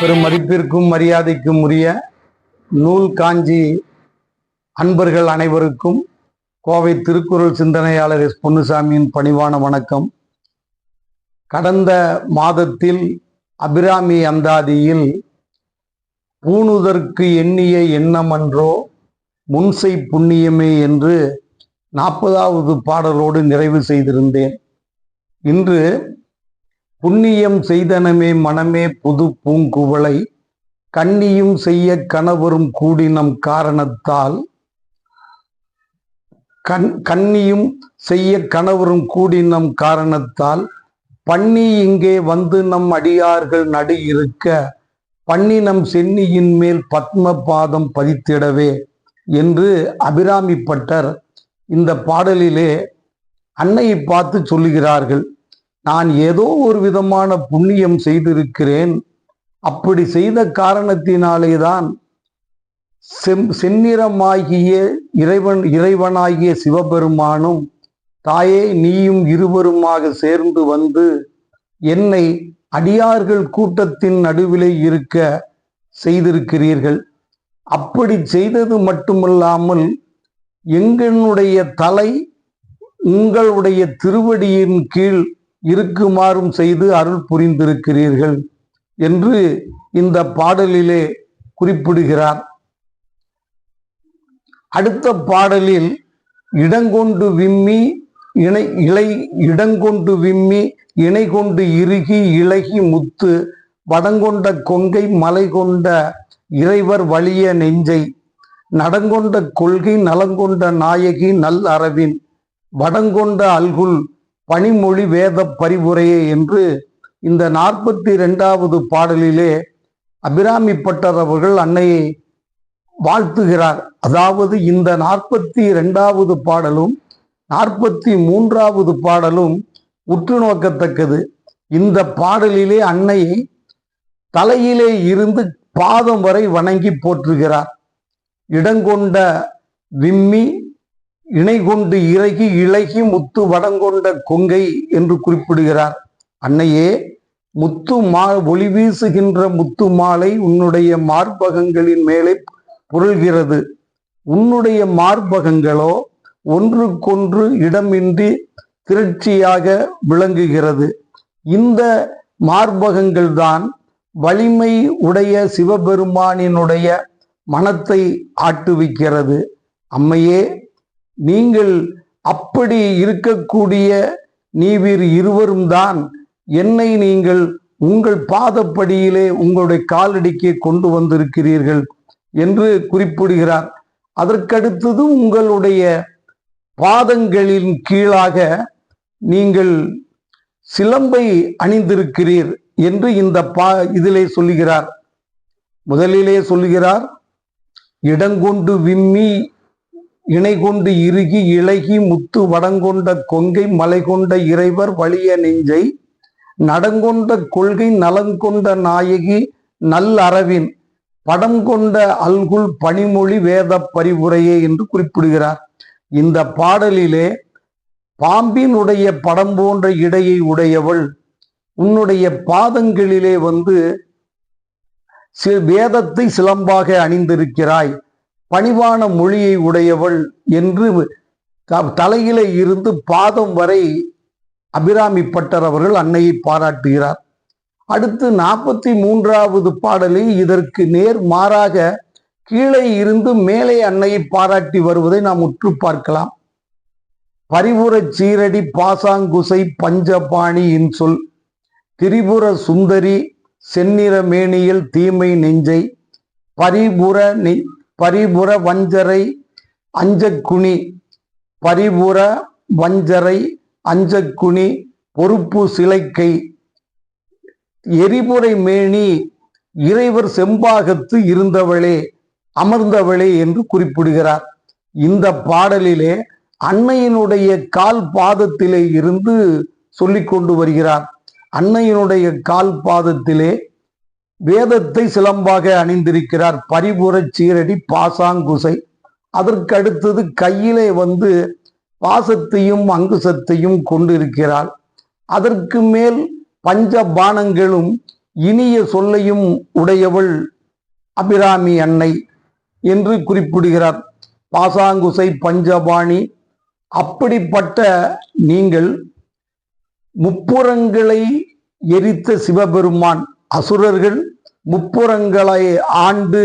பெரும் மதிப்பிற்கும் மரியாதைக்கும் உரிய நூல் காஞ்சி அன்பர்கள் அனைவருக்கும் கோவை திருக்குறள் சிந்தனையாளர் எஸ் பொன்னுசாமியின் பணிவான வணக்கம். கடந்த மாதத்தில் அபிராமி அந்தாதியில் பூணுதற்கு எண்ணிய எண்ணமன்றோ முன்சை புண்ணியமே என்று நாற்பதாவது பாடலோடு நிறைவு செய்திருந்தேன். இன்று புண்ணியம் செய்தனமே மனமே புது பூங்குவளை கண்ணியும் செய்ய கணவரும் கூடினம் காரணத்தால் கண் கண்ணியும் செய்ய கணவரும் கூடினம் காரணத்தால் பண்ணி இங்கே வந்து நம் அடியார்கள் நடு இருக்க பண்ணினம் சென்னியின் மேல் பத்ம பாதம் பதித்திடவே என்று அபிராமி பட்டர் இந்த பாடலிலே அன்னையை பார்த்து சொல்லுகிறார்கள். நான் ஏதோ ஒரு விதமான புண்ணியம் செய்திருக்கிறேன். அப்படி செய்த காரணத்தினாலே தான் செம் செந்நிறமாகிய இறைவன் இறைவனாகிய சிவபெருமானும் தாயே நீயும் இருவருமாக சேர்ந்து வந்து என்னை அடியார்கள் கூட்டத்தின் நடுவிலே இருக்க செய்திருக்கிறீர்கள். அப்படி செய்தது மட்டுமல்லாமல் எங்களுடைய தலை உங்களுடைய திருவடியின் கீழ் இருக்குமாறும் செய்து அருள் புரிந்திருக்கிறீர்கள் என்று இந்த பாடலிலே குறிப்பிடுகிறார். அடுத்த பாடலில் இடங்கொண்டு விம்மி இணை இலை இடங்கொண்டு விம்மி இணை கொண்டு இறுகி இலகி முத்து வடங்கொண்ட கொங்கை மலை கொண்ட இறைவர் வலிய நெஞ்சை நடங்கொண்ட கொள்கை நலங்கொண்ட நாயகி நல் அரவின் வடங்கொண்ட அல்குல் பனிமொழி வேத பரிவுரையே என்று இந்த நாற்பத்தி ரெண்டாவது பாடலிலே அபிராமி பட்டர் அவர்கள் அன்னையை வாழ்த்துகிறார். அதாவது இந்த நாற்பத்தி ரெண்டாவது பாடலும் நாற்பத்தி மூன்றாவது பாடலும் உற்று நோக்கத்தக்கது இந்த பாடலிலே அன்னையை தலையிலே இருந்து பாதம் வரை வணங்கி போற்றுகிறார். இடங்கொண்ட விம்மி இணை கொண்டு இறகி இழகி முத்து வடங்கொண்ட கொங்கை என்று குறிப்பிடுகிறார். அன்னையே முத்து மா ஒளி வீசுகின்ற முத்து மாலை உன்னுடைய மார்பகங்களின் மேலே புரள்கிறது. உன்னுடைய மார்பகங்களோ ஒன்றுக்கொன்று இடமின்றி திரட்சியாக விளங்குகிறது. இந்த மார்பகங்கள்தான் வலிமை உடைய சிவபெருமானினுடைய மனத்தை ஆட்டுவிக்கிறது. அம்மையே நீங்கள் அப்படி இருக்கக்கூடிய நீவீர் இருவரும் தான் என்னை நீங்கள் உங்கள் பாதப்படியிலே உங்களுடைய காலடிக்கு கொண்டு வந்திருக்கிறீர்கள் என்று குறிப்பிடுகிறார். அதற்கடுத்தது உங்களுடைய பாதங்களின் கீழாக நீங்கள் சிலம்பை அணிந்திருக்கிறீர் என்று இந்த பா இதிலே சொல்லுகிறார். முதலிலே சொல்லுகிறார் இடங்கொண்டு விம்மி இணை கொண்டு இறுகி இழகி முத்து வடங்கொண்ட கொங்கை மலை கொண்ட இறைவர் வலிய நெஞ்சை நடங்கொண்ட கொள்கை நலங்கொண்ட நாயகி நல் அரவின் படம் கொண்ட அல்குல் பனிமொழி வேத பரிவுரையே என்று குறிப்பிடுகிறார். இந்த பாடலிலே பாம்பினுடைய படம் போன்ற இடையை உடையவள் உன்னுடைய பாதங்களிலே வந்து வேதத்தை சிலம்பாக அணிந்திருக்கிறாய். பணிவான மொழியை உடையவள் என்று த- இருந்து பாதம் வரை அபிராமி பட்டர் அவர்கள் அன்னையை பாராட்டுகிறார். அடுத்து நாற்பத்தி மூன்றாவது பாடலில் இதற்கு நேர் மாறாக கீழே இருந்து மேலே அன்னையை பாராட்டி வருவதை நாம் உற்று பார்க்கலாம். பரிபுரச் சீரடி பாசாங்குசை பஞ்சபாணி இன்சொல் திரிபுர சுந்தரி செந்நிற மேனியில் தீமை நெஞ்சை பரிபுர நெ- பரிபுர வஞ்சரை அஞ்சக்குனி பரிபுர வஞ்சரை அஞ்சக்குனி பொறுப்பு சிலைக்கை. எரிபுரை மேனி இறைவர் செம்பாகத்து இருந்தவளே அமர்ந்தவளே என்று குறிப்பிடுகிறார். இந்த பாடலிலே அன்னையினுடைய கால் பாதத்திலே இருந்து சொல்லிக் கொண்டு வருகிறார். அன்னையினுடைய கால் பாதத்திலே வேதத்தை சிலம்பாக அணிந்திருக்கிறார் பரிபுர சீரடி பாசாங்குசை. அதற்கு அடுத்தது கையிலே வந்து பாசத்தையும் அங்குசத்தையும் கொண்டிருக்கிறாள். அதற்கு மேல் பஞ்ச பானங்களும் இனிய சொல்லையும் உடையவள் அபிராமி அன்னை என்று குறிப்பிடுகிறார். பாசாங்குசை பஞ்சபாணி அப்படிப்பட்ட நீங்கள் முப்புறங்களை எரித்த சிவபெருமான் அசுரர்கள் முப்புறங்களை ஆண்டு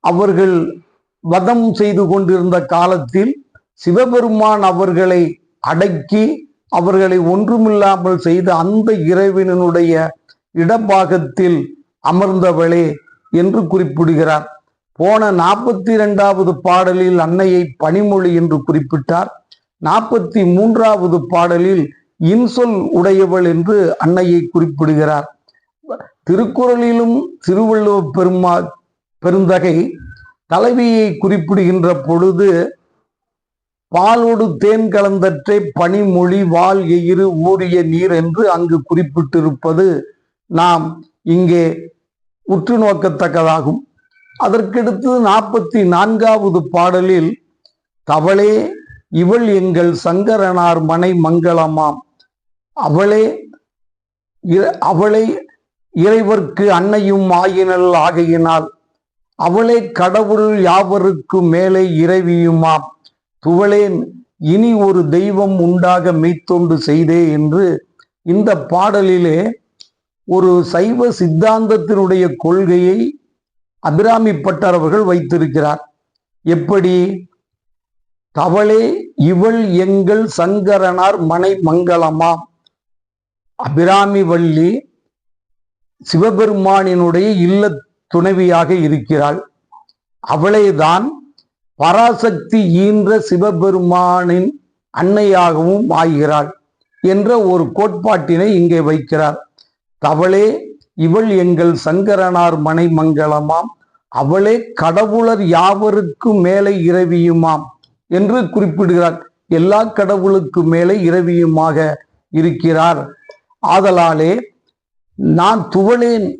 அவர்கள் வதம் செய்து கொண்டிருந்த காலத்தில் சிவபெருமான் அவர்களை அடக்கி அவர்களை ஒன்றுமில்லாமல் செய்த அந்த இறைவனுடைய இடப்பாகத்தில் அமர்ந்தவளே என்று குறிப்பிடுகிறார். போன நாற்பத்தி இரண்டாவது பாடலில் அன்னையை பனிமொழி என்று குறிப்பிட்டார். நாற்பத்தி மூன்றாவது பாடலில் இன்சொல் உடையவள் என்று அன்னையை குறிப்பிடுகிறார். திருக்குறளிலும் திருவள்ளுவ பெருமா பெருந்தகை தலைவியை குறிப்பிடுகின்ற பொழுது பாலோடு தேன் கலந்தற்றை பனிமொழி வால் எயிறு ஊறிய நீர் என்று அங்கு குறிப்பிட்டிருப்பது நாம் இங்கே உற்று நோக்கத்தக்கதாகும். அதற்கடுத்து நாற்பத்தி நான்காவது பாடலில் தவளே இவள் எங்கள் சங்கரனார் மனை மங்களமாம். அவளே இ- அவளை இறைவர்க்கு அன்னையும் ஆயினல் ஆகையினால் அவளே கடவுள் யாவருக்கு மேலே இறைவியுமாம் துவளேன் இனி ஒரு தெய்வம் உண்டாக மெய்த்தொண்டு செய்தே என்று இந்த பாடலிலே ஒரு சைவ சித்தாந்தத்தினுடைய கொள்கையை அபிராமி பட்டர் அவர்கள் வைத்திருக்கிறார். எப்படி? தவளே இவள் எங்கள் சங்கரனார் மனை மங்களமாம் அபிராமி வள்ளி சிவபெருமானினுடைய இல்ல துணைவியாக இருக்கிறாள். அவளைதான் பராசக்தி ஈன்ற சிவபெருமானின் அன்னையாகவும் ஆகிறாள் என்ற ஒரு கோட்பாட்டினை இங்கே வைக்கிறார். தவளே இவள் எங்கள் சங்கரனார் மனை மங்களமாம். அவளே கடவுளர் யாவருக்கும் மேலே இரவியுமாம் என்று குறிப்பிடுகிறார் எல்லா கடவுளுக்கு மேலே இரவியுமாக இருக்கிறார். ஆதலாலே நான் துவளேன்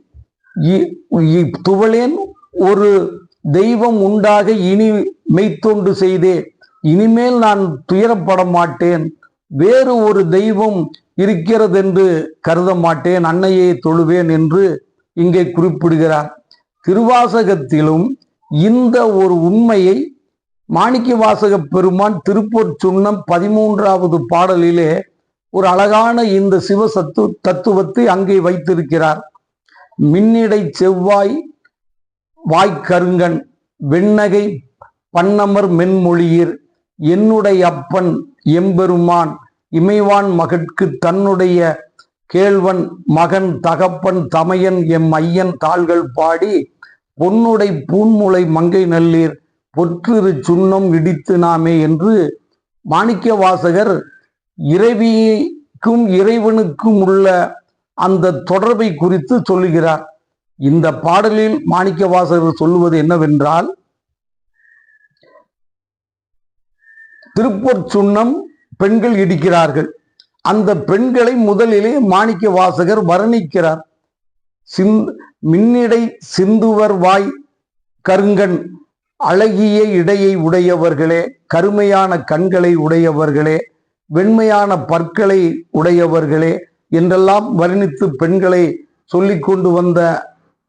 இ- இ- துவளேன் ஒரு தெய்வம் உண்டாக இனி மெய்த்தொண்டு செய்தேன் இனிமேல் நான் துயரப்பட மாட்டேன். வேறு ஒரு தெய்வம் இருக்கிறதென்று கருத மாட்டேன். அன்னையை தொழுவேன் என்று இங்கே குறிப்பிடுகிறார். திருவாசகத்திலும் இந்த ஒரு உண்மையை மாணிக்க வாசக பெருமான் திருப்பூர் சுண்ணம் பதிமூன்றாவது பாடலிலே அழகான இந்த சிவ சத்து தத்துவத்தை அங்கே வைத்திருக்கிறார். மின்னிடை செவ்வாய் வாய்க்கருங்கன் வெண்ணகை பன்னமர் மென்மொழியீர் என்னுடைய அப்பன் எம்பெருமான் இமைவான் மகட்கு தன்னுடைய கேழ்வன் மகன் தகப்பன் தமையன் எம் ஐயன் தாள்கள் பாடி பொன்னுடை பூன்முளை மங்கை நல்லீர் பொற்றிரு சுண்ணம் இடித்து நாமே என்று மாணிக்க வாசகர் இறைவிக்கும் இறைவனுக்கும் உள்ள அந்த தொடர்பை குறித்து சொல்லுகிறார். இந்த பாடலில் மாணிக்க வாசகர் சொல்லுவது என்னவென்றால் திருப்பொற் சுண்ணம் பெண்கள் இடிக்கிறார்கள். அந்த பெண்களை முதலிலே மாணிக்க வாசகர் வர்ணிக்கிறார். சிந் மின்னிடை சிந்துவர் வாய் கருங்கண் அழகிய இடையை உடையவர்களே கருமையான கண்களை உடையவர்களே வெண்மையான பற்களை உடையவர்களே என்றெல்லாம் வர்ணித்து பெண்களை சொல்லிக் கொண்டு வந்த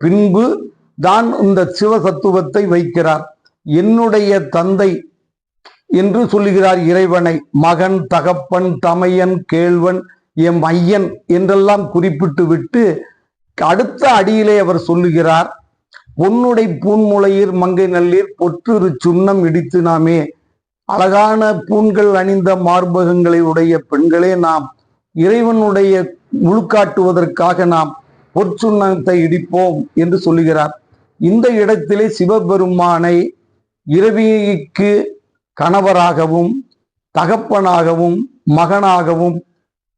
பின்பு தான் இந்த சிவசத்துவத்தை வைக்கிறார். என்னுடைய தந்தை என்று சொல்லுகிறார் இறைவனை மகன் தகப்பன் தமையன் கேழ்வன் எம் ஐயன் என்றெல்லாம் குறிப்பிட்டு விட்டு அடுத்த அடியிலே அவர் சொல்லுகிறார் பொன்னுடை பூன்முளையீர் மங்கை நல்லீர் பொற்றுரு சுண்ணம் இடித்து நாமே அழகான பூண்கள் அணிந்த மார்பகங்களை உடைய பெண்களே நாம் இறைவனுடைய முழுக்காட்டுவதற்காக நாம் பொற்சுண்ணத்தை இடிப்போம் என்று சொல்லுகிறார். இந்த இடத்திலே சிவபெருமானை இரவிக்கு கணவராகவும் தகப்பனாகவும் மகனாகவும்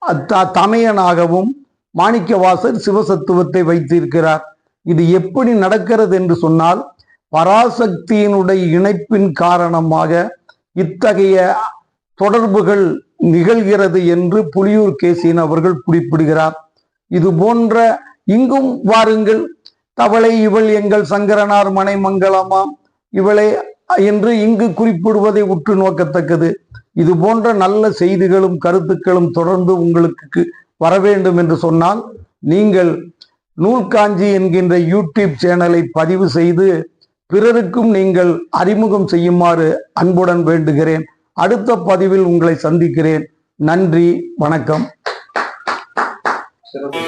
அத்த- தமையனாகவும் மாணிக்கவாசர் சிவசத்துவத்தை வைத்திருக்கிறார். இது எப்படி நடக்கிறது என்று சொன்னால் பராசக்தியினுடைய இணைப்பின் காரணமாக இத்தகைய தொடர்புகள் நிகழ்கிறது என்று புலியூர் கேசின் அவர்கள் குறிப்பிடுகிறார். இது போன்ற இங்கும் வாருங்கள். தவளை இவள் எங்கள் சங்கரனார் மனை மங்களமாம். இவளை என்று இங்கு குறிப்பிடுவதை உற்று நோக்கத்தக்கது. இது போன்ற நல்ல செய்திகளும் கருத்துக்களும் தொடர்ந்து உங்களுக்கு வர வேண்டும் என்று சொன்னால் நீங்கள் நூல்காஞ்சி என்கின்ற யூடியூப் சேனலை பதிவு செய்து பிறருக்கும் நீங்கள் அறிமுகம் செய்யுமாறு அன்புடன் வேண்டுகிறேன். அடுத்த பதிவில் உங்களை சந்திக்கிறேன். நன்றி வணக்கம். சிறப்பு